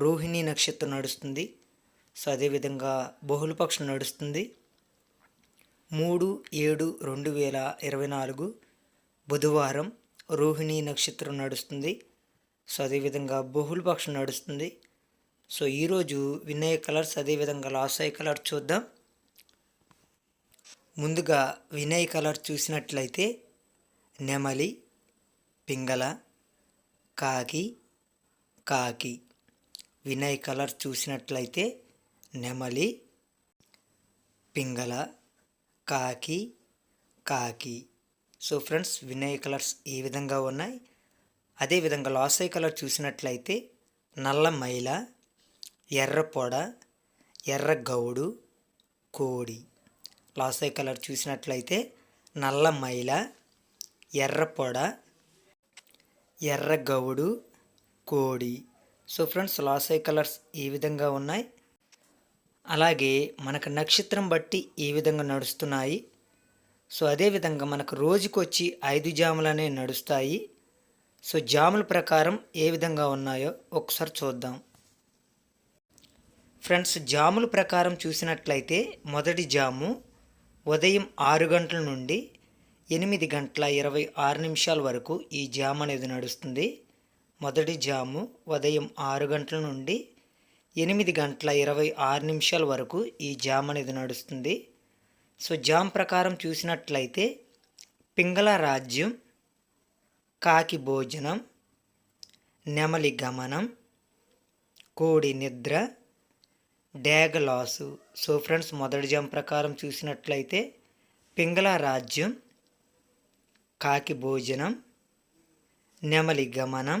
రోహిణి నక్షత్రం నడుస్తుంది. సో అదేవిధంగా బహుళపక్షం నడుస్తుంది. మూడు ఏడు రెండు వేల ఇరవై నాలుగు బుధవారం రోహిణి నక్షత్రం నడుస్తుంది. సో అదేవిధంగా బహుళపక్షం నడుస్తుంది. సో ఈరోజు వినయ్ కలర్స్ అదేవిధంగా లాసాయి కలర్ చూద్దాం. ముందుగా వినయ్ కలర్ చూసినట్లయితే నెమలి పింగళ కాకి కాకి. వినయ్ కలర్ చూసినట్లయితే నెమలి పింగళ కాకి కాకి. సో ఫ్రెండ్స్ వినయ్ కలర్స్ ఈ విధంగా ఉన్నాయి. అదేవిధంగా లాసై కలర్ చూసినట్లయితే నల్ల మైల ఎర్ర పొడ ఎర్ర గౌడు కోడి. లాసై కలర్ చూసినట్లయితే నల్ల మైల ఎర్ర పొడ ఎర్ర గౌడు కోడి. సో ఫ్రెండ్స్ లాసై కలర్స్ ఈ విధంగా ఉన్నాయి. అలాగే మనకు నక్షత్రం బట్టి ఈ విధంగా నడుస్తున్నాయి. సో అదేవిధంగా మనకు రోజుకొచ్చి ఐదు జాములనే నడుస్తాయి. సో జాముల ప్రకారం ఏ విధంగా ఉన్నాయో ఒకసారి చూద్దాం. ఫ్రెండ్స్ జాముల ప్రకారం చూసినట్లయితే మొదటి జాము ఉదయం ఆరు గంటల నుండి ఎనిమిది గంటల ఇరవై ఆరు నిమిషాల వరకు ఈ జామ్ అనేది నడుస్తుంది. మొదటి జాము ఉదయం ఆరు గంటల నుండి ఎనిమిది గంటల ఇరవై ఆరు నిమిషాల వరకు ఈ జామ్ అనేది నడుస్తుంది. సో జామ్ ప్రకారం చూసినట్లయితే పింగళ రాజ్యం కాకి భోజనం నెమలి గమనం కోడి నిద్ర డ్యాగ లాసు. సో ఫ్రెండ్స్ మొదటి జామ్ ప్రకారం చూసినట్లయితే పింగళ రాజ్యం కాకి భోజనం నెమలి గమనం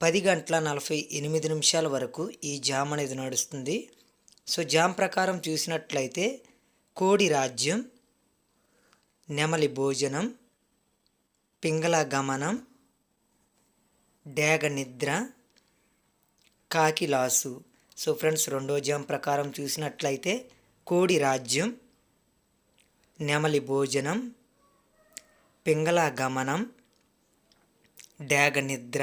పది గంటల నలభై ఎనిమిది నిమిషాల వరకు ఈ జామ్ అనేది నడుస్తుంది. సో జామ్ ప్రకారం చూసినట్లయితే కోడి రాజ్యం నెమలి భోజనం పింగళ గమనం డేగ నిద్ర కాకిలాసు సో ఫ్రెండ్స్ రెండో జామ్ ప్రకారం చూసినట్లయితే కోడి రాజ్యం నెమలి భోజనం పింగళ గమనం డేగ నిద్ర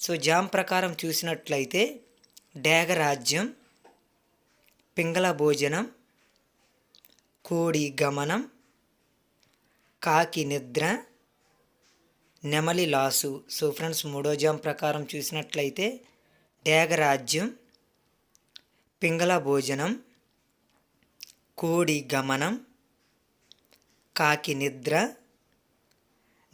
సో జామ్ ప్రకారం చూసినట్లయితే డ్యాగరాజ్యం పింగళ భోజనం కోడి గమనం కాకి నిద్ర నెమలి లాసు. సో ఫ్రెండ్స్ మూడో జామ్ ప్రకారం చూసినట్లయితే డ్యాగరాజ్యం పింగళ భోజనం కోడి గమనం కాకి నిద్ర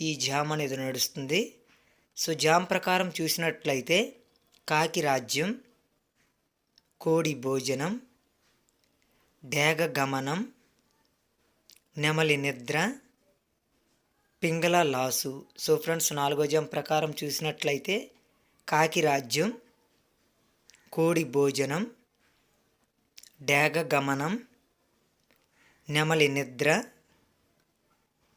ఈ జామ్ అనేది నడుస్తుంది. సో జామ్ ప్రకారం చూసినట్లయితే కాకి రాజ్యం కోడి భోజనం డేగ గమనం నెమలి నిద్ర పింగళ లాసు. సో ఫ్రెండ్స్ నాలుగో జామ్ ప్రకారం చూసినట్లయితే కాకి రాజ్యం కోడి భోజనం డేగ గమనం నెమలి నిద్ర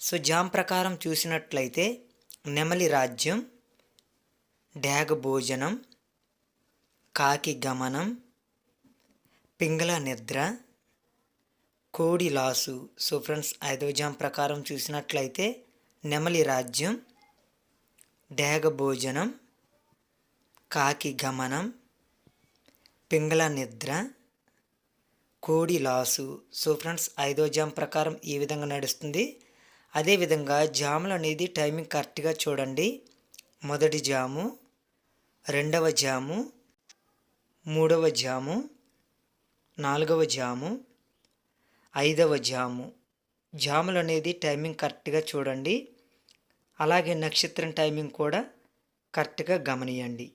సో జామ్ ప్రకారం చూసినట్లయితే నెమలి రాజ్యం డ్యాగ భోజనం కాకి గమనం పింగళ నిద్ర కోడి లాసు. సో ఫ్రెండ్స్ ఐదవ జామ్ ప్రకారం చూసినట్లయితే నెమలి రాజ్యం డేగ భోజనం కాకి గమనం పింగళ నిద్ర కోడి లాసు. సో ఫ్రెండ్స్ ఐదో జామ్ ప్రకారం ఈ విధంగా నడుస్తుంది. అదేవిధంగా జాములు అనేది టైమింగ్ కరెక్ట్గా చూడండి. మొదటి జాము రెండవ జాము మూడవ జాము నాలుగవ జాము ఐదవ జాము. జాములు అనేది టైమింగ్ కరెక్ట్గా చూడండి. అలాగే నక్షత్రం టైమింగ్ కూడా కరెక్ట్గా గమనియండి.